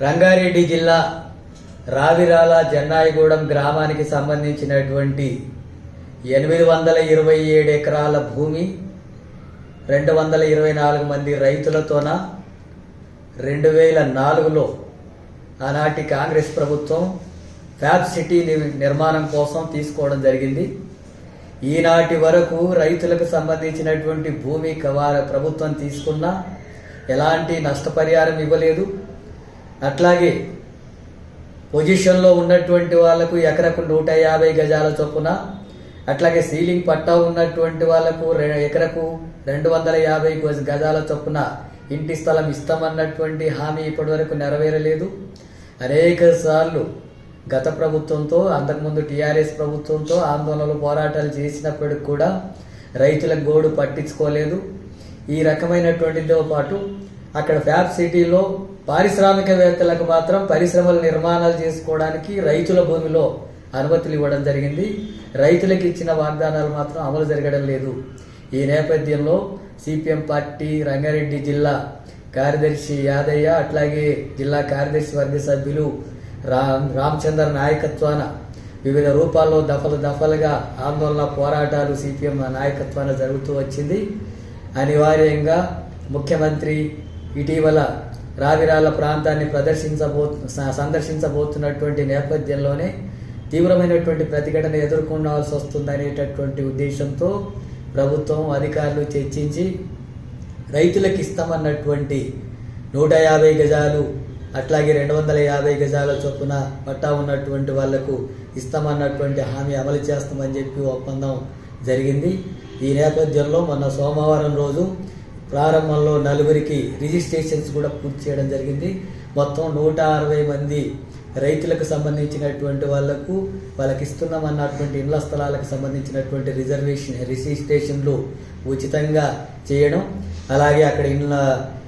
రంగారెడ్డి జిల్లా రావిరాల జన్నాయిగూడెం గ్రామానికి సంబంధించినటువంటి ఎనిమిది వందల ఇరవై ఏడు ఎకరాల భూమి రెండు వందల ఇరవై నాలుగు మంది రైతులతోన రెండు వేల నాలుగులో ఆనాటి కాంగ్రెస్ ప్రభుత్వం ఫ్యాబ్ సిటీ ని- నిర్మాణం కోసం తీసుకోవడం జరిగింది. ఈనాటి వరకు రైతులకు సంబంధించినటువంటి భూమి కవార ప్రభుత్వం తీసుకున్న ఎలాంటి నష్టపరిహారం ఇవ్వలేదు. అట్లాగే పొజిషన్లో ఉన్నటువంటి వాళ్ళకు ఎకరకు నూట యాభై గజాల చొప్పున అట్లాగే సీలింగ్ పట్టా ఉన్నటువంటి వాళ్ళకు రె- ఎకరకు రెండు వందల యాభై గజాల చొప్పున ఇంటి స్థలం ఇస్తామన్నటువంటి హామీ ఇప్పటివరకు నెరవేరలేదు. అనేక సార్లు గత ప్రభుత్వంతో అంతకుముందు టీఆర్ఎస్ ప్రభుత్వంతో ఆందోళనలు పోరాటాలు చేసినప్పటికి కూడా రైతుల గోడు పట్టించుకోలేదు. ఈ రకమైనటువంటితో పాటు అక్కడ ఫ్యాబ్ సిటీలో పారిశ్రామికవేత్తలకు మాత్రం పరిశ్రమల నిర్మాణాలు చేసుకోవడానికి రైతుల భూమిలో అనుమతులు ఇవ్వడం జరిగింది. రైతులకు ఇచ్చిన వాగ్దానాలు మాత్రం అమలు జరగడం లేదు. ఈ నేపథ్యంలో సిపిఎం పార్టీ రంగారెడ్డి జిల్లా కార్యదర్శి యాదయ్య అట్లాగే జిల్లా కార్యదర్శి వర్గ సభ్యులు రామ్ రామచంద్ర నాయకత్వాన వివిధ రూపాల్లో దఫలు దఫలుగా ఆందోళన పోరాటాలు సిపిఎం నాయకత్వాన జరుగుతూ వచ్చింది. అనివార్యంగా ముఖ్యమంత్రి ఇటీవల రావిరాల ప్రాంతాన్ని ప్రదర్శించబో స- సందర్శించబోతున్నటువంటి నేపథ్యంలోనే తీవ్రమైనటువంటి ప్రతిఘటన ఎదుర్కొనాల్సి వస్తుందనేటటువంటి ఉద్దేశంతో ప్రభుత్వం అధికారులు చర్చించి రైతులకు ఇస్తామన్నటువంటి నూట యాభై గజాలు అట్లాగే రెండు వందల యాభై గజాల చొప్పున పట్టా ఉన్నటువంటి వాళ్ళకు ఇస్తామన్నటువంటి హామీ అమలు చేస్తామని చెప్పి ఒప్పందం జరిగింది. ఈ నేపథ్యంలో మొన్న సోమవారం రోజు ప్రారంభంలో నలుగురికి రిజిస్ట్రేషన్స్ కూడా పూర్తి చేయడం జరిగింది. మొత్తం నూట అరవై మంది రైతులకు సంబంధించినటువంటి వాళ్ళకు వాళ్ళకి ఇస్తున్నామన్నటువంటి ఇళ్ళ స్థలాలకు సంబంధించినటువంటి రిజర్వేషన్ రిజిస్ట్రేషన్లు ఉచితంగా చేయడం. అలాగే అక్కడ ఇళ్ళ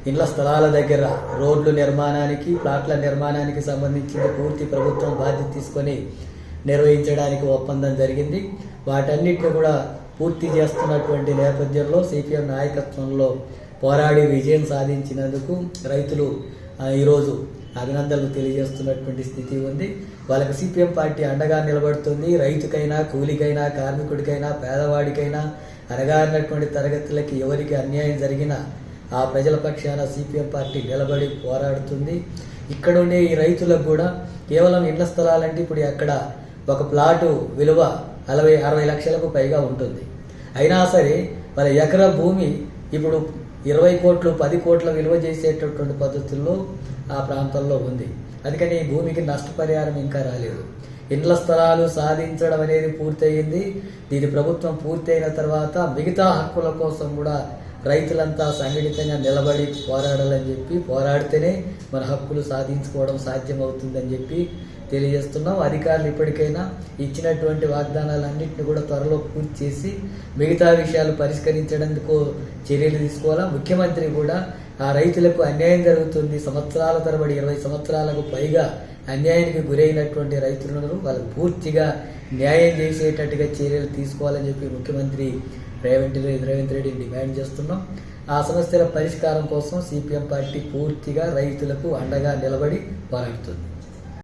ఇండ్ల స్థలాల దగ్గర రోడ్లు నిర్మాణానికి ప్లాట్ల నిర్మాణానికి సంబంధించిన పూర్తి ప్రభుత్వం బాధ్యత తీసుకొని నిర్వహించడానికి ఒప్పందం జరిగింది. వాటన్నిటిని కూడా పూర్తి చేస్తున్నటువంటి నేపథ్యంలో సిపిఎం నాయకత్వంలో పోరాడి విజయం సాధించినందుకు రైతులు ఈరోజు అభినందనలు తెలియజేస్తున్నటువంటి స్థితి ఉంది. వాళ్ళకి సిపిఎం పార్టీ అండగా నిలబడుతుంది. రైతుకైనా కూలికైనా కార్మికుడికైనా పేదవాడికైనా అనగారినటువంటి తరగతులకి ఎవరికి అన్యాయం జరిగినా ఆ ప్రజల పక్షాన సిపిఎం పార్టీ నిలబడి పోరాడుతుంది. ఇక్కడ ఉండే ఈ రైతులకు కూడా కేవలం ఇళ్ళ స్థలాలంటే ఇప్పుడు అక్కడ ఒక ప్లాటు విలువ అరవై అరవై లక్షలకు పైగా ఉంటుంది. అయినా సరే మరి ఎకరా భూమి ఇప్పుడు ఇరవై కోట్లు పది కోట్ల విలువ చేసేటటువంటి పద్ధతుల్లో ఆ ప్రాంతంలో ఉంది. అందుకని ఈ భూమికి నష్టపరిహారం ఇంకా రాలేదు. ఇండ్ల స్థలాలు సాధించడం అనేది పూర్తయింది. దీని ప్రభుత్వం పూర్తయిన తర్వాత మిగతా హక్కుల కోసం కూడా రైతులంతా సంఘటితంగా నిలబడి పోరాడాలని చెప్పి పోరాడితేనే మన హక్కులు సాధించుకోవడం సాధ్యమవుతుందని చెప్పి తెలియజేస్తున్నాం. అధికారులు ఇప్పటికైనా ఇచ్చినటువంటి వాగ్దానాలన్నింటినీ కూడా త్వరలో పూర్తి చేసి మిగతా విషయాలు పరిష్కరించడానికి చర్యలు తీసుకోవాలా? ముఖ్యమంత్రి కూడా ఆ రైతులకు అన్యాయం జరుగుతుంది. సంవత్సరాల తరబడి ఇరవై సంవత్సరాలకు పైగా అన్యాయానికి గురైనటువంటి రైతులను వాళ్ళకు పూర్తిగా న్యాయం చేసేటట్టుగా చర్యలు తీసుకోవాలని చెప్పి ముఖ్యమంత్రి రేవంత్ రెడ్డి రేవంత్ రెడ్డి డిమాండ్ చేస్తున్నాం. ఆ సమస్యల పరిష్కారం కోసం సిపిఎం పార్టీ పూర్తిగా రైతులకు అండగా నిలబడి పోరాడుతుంది